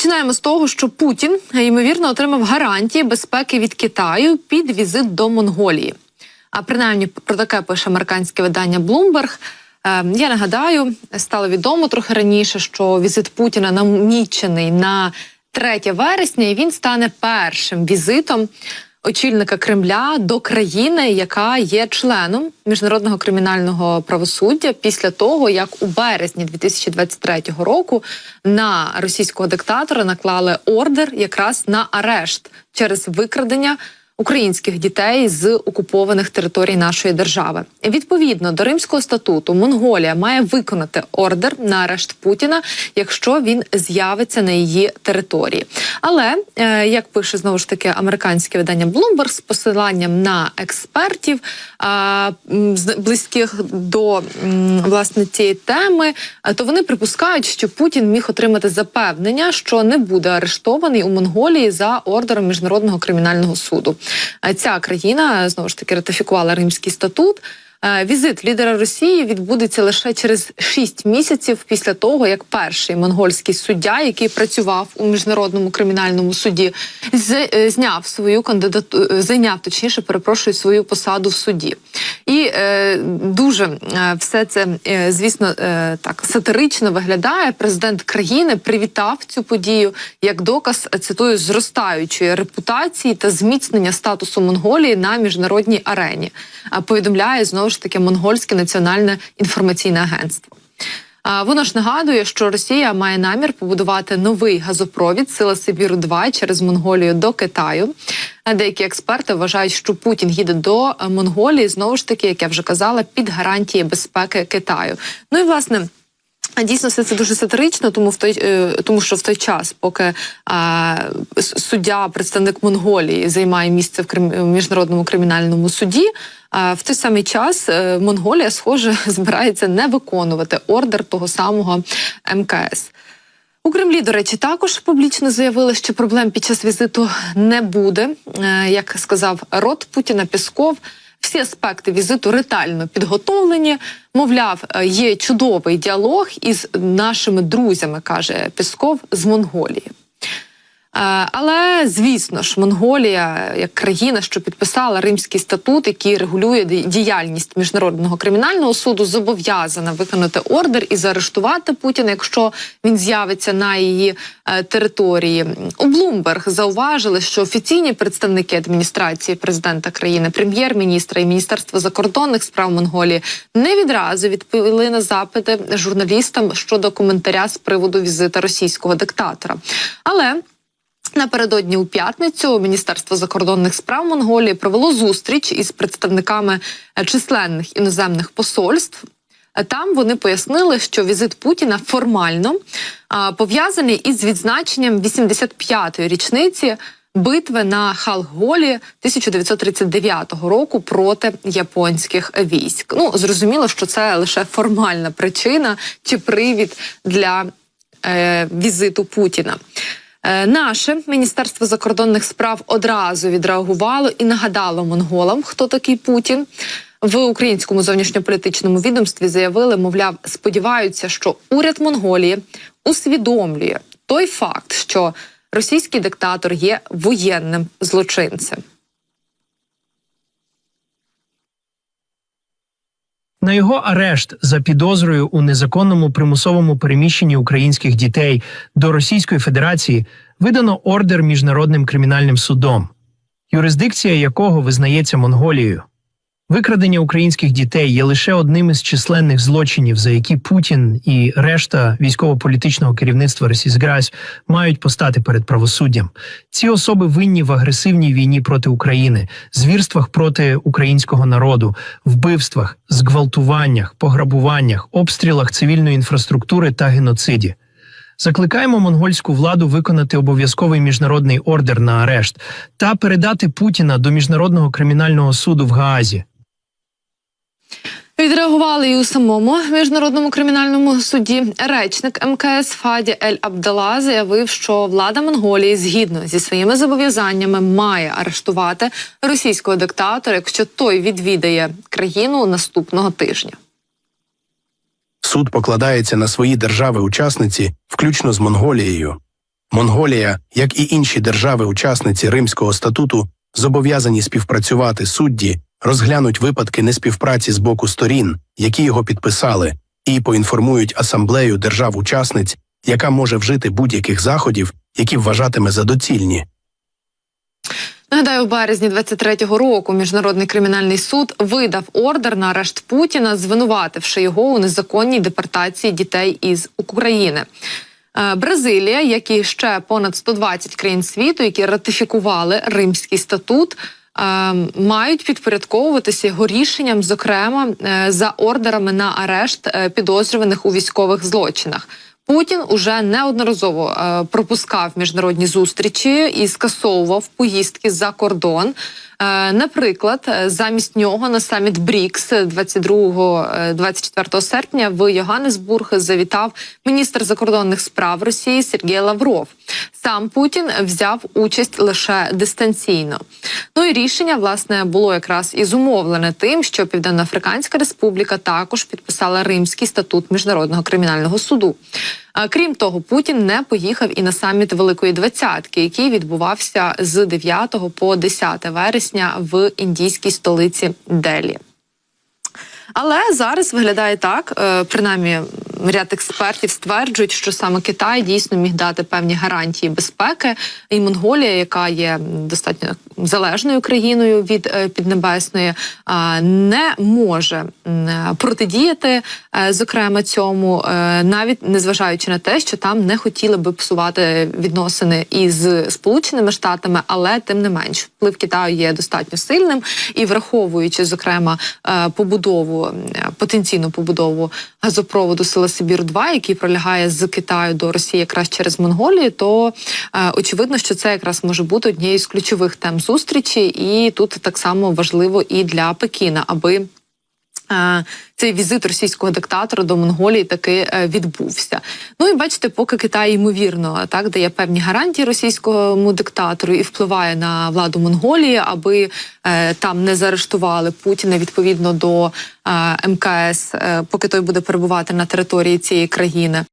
Починаємо з того, що Путін ймовірно отримав гарантії безпеки від Китаю під візит до Монголії. А принаймні про таке пише американське видання Bloomberg. Е, Я нагадаю, стало відомо трохи раніше, що візит Путіна намічений на 3 вересня, і він стане першим візитом очільника Кремля до країни, яка є членом міжнародного кримінального правосуддя, після того як у березні 2023 року на російського диктатора наклали ордер якраз на арешт через викрадення українських дітей з окупованих територій нашої держави. Відповідно до Римського статуту, Монголія має виконати ордер на арешт Путіна, якщо він з'явиться на її території. Але е, як пише знову ж таки американське видання Bloomberg з посиланням на експертів е, близьких до власне цієї теми, е, то вони припускають, що Путін міг отримати запевнення, що не буде арештований у Монголії за ордером міжнародного кримінального суду. Ця країна знову ж таки ратифікувала Римський статут. Е, Візит лідера Росії відбудеться лише через 6 місяців після того, як перший монгольський суддя, який працював у міжнародному кримінальному суді, е, зняв свою кандидатуру, зайняв точніше, перепрошую свою посаду в суді. І е, дуже е, все це, е, звісно, е, так сатирично виглядає. Президент країни привітав цю подію як доказ е, цитую зростаючої репутації та зміцнення статусу Монголії на міжнародній арені. А повідомляє знову ж таки монгольське національне інформаційне агентство. Воно ж нагадує, що Росія має намір побудувати новий газопровід Сила Сибіру 2 через Монголію до Китаю. Деякі експерти вважають, що Путін їде до Монголії знову ж таки, як я вже казала, під гарантії безпеки Китаю. Ну і власне. Дійсно, все це дуже сатирично, тому в той е, тому, що в той час, поки а, суддя, представник Монголії, займає місце в крим, міжнародному кримінальному суді. А в той самий час е, Монголія, схоже, збирається не виконувати ордер того самого МКС. У Кремлі, до речі, також публічно заявили, що проблем під час візиту не буде. Е, Як сказав рот Путіна Пісков, всі аспекти візиту ретельно підготовлені. Мовляв, е, є чудовий діалог із нашими друзями, каже Пісков з Монголії. Е, Але звісно ж, Монголія, як країна, що підписала Римський статут, який регулює діяльність міжнародного кримінального суду, зобов'язана виконати ордер і заарештувати Путіна, якщо він з'явиться на її е, території. У Блумберг зауважили, що офіційні представники адміністрації президента країни, прем'єр-міністра і міністерства закордонних справ Монголії не відразу відповіли на запити журналістам щодо коментаря з приводу візита російського диктатора. Але Напередодні у п'ятницю Міністерство закордонних справ Монголії провело зустріч із представниками е, численних іноземних посольств. Е, Там вони пояснили, що візит Путіна формально пов'язаний із відзначенням 85-ї річниці битви на Халголі 1939 року проти японських військ. Ну зрозуміло, що це лише формальна причина чи привід для е, візиту Путіна. Е, Наше міністерство закордонних справ одразу відреагувало і нагадало монголам, хто такий Путін. В українському зовнішньополітичному відомстві заявили, мовляв, сподіваються, що уряд Монголії усвідомлює той факт, що російський диктатор є воєнним злочинцем. На його арешт за підозрою у незаконному примусовому переміщенні українських дітей до Російської Федерації видано ордер міжнародним кримінальним судом, юрисдикція якого визнається Монголією. Викрадення українських дітей є лише одним із численних злочинів, за які Путін і решта військово-політичного керівництва Російськрась мають постати перед правосуддям. Ці особи винні в агресивній війні проти України, звірствах проти українського народу, вбивствах, зґвалтуваннях, пограбуваннях, обстрілах цивільної інфраструктури та геноциді. Закликаємо монгольську владу виконати обов'язковий міжнародний ордер на арешт та передати Путіна до міжнародного кримінального суду в Гаазі. Відреагували і у самому міжнародному кримінальному суді. Речник МКС Фаді Ель Абдала заявив, що влада Монголії згідно зі своїми зобов'язаннями має арештувати російського диктатора, якщо той відвідає країну наступного тижня. Суд покладається на свої держави-учасниці, включно з Монголією. Монголія, як і інші держави-учасниці Римського статуту, зобов'язані співпрацювати судді, розглянуть випадки неспівпраці з боку сторін, які його підписали, і поінформують асамблею держав-учасниць, яка може вжити будь-яких заходів, які вважатиме за доцільні. Нагадаю, в березні 23-го року міжнародний кримінальний суд видав ордер на арешт Путіна, звинувативши його у незаконній депортації дітей із України. Е, Бразилія, як і ще понад 120 країн світу, які ратифікували Римський статут. Мають підпорядковуватися його рішенням, зокрема е, за ордерами на арешт е, підозрюваних у військових злочинах. Путін уже неодноразово е, пропускав міжнародні зустрічі і скасовував поїздки за кордон. Е, наприклад, е, замість нього на саміт БРІКС 22-24 серпня в Йоганнесбург завітав міністр закордонних справ Росії Сергій Лавров. Сам Путін взяв участь лише дистанційно. Ну і рішення власне було якраз і зумовлене тим, що Південноафриканська Республіка також підписала Римський статут міжнародного кримінального суду. Крім того, Путін не поїхав і на саміт Великої Двадцятки, який відбувався з 9 по 10 вересня в індійській столиці Делі. Але зараз виглядає так, е, принаймні ряд експертів стверджують, що саме Китай дійсно міг дати певні гарантії безпеки, і Монголія, яка є достатньо залежною країною від е, піднебесної, не може е, протидіяти, е, зокрема цьому, е, навіть незважаючи на те, що там не хотіли би псувати відносини із Сполученими Штатами, але тим не менш вплив Китаю є достатньо сильним. І враховуючи, зокрема, е, побудову потенційну побудову газопроводу Сила Сибір 2 який пролягає з Китаю до Росії якраз через Монголію, то е, очевидно, що це якраз може бути однією з ключових тем зустрічі, і тут так само важливо і для Пекіна, аби цей візит російського диктатора до Монголії таки е, відбувся. Ну і бачите, поки Китай ймовірно так дає певні гарантії російському диктатору і впливає на владу Монголії, аби е, там не заарештували Путіна відповідно до е, МКС, е, поки той буде перебувати на території цієї країни.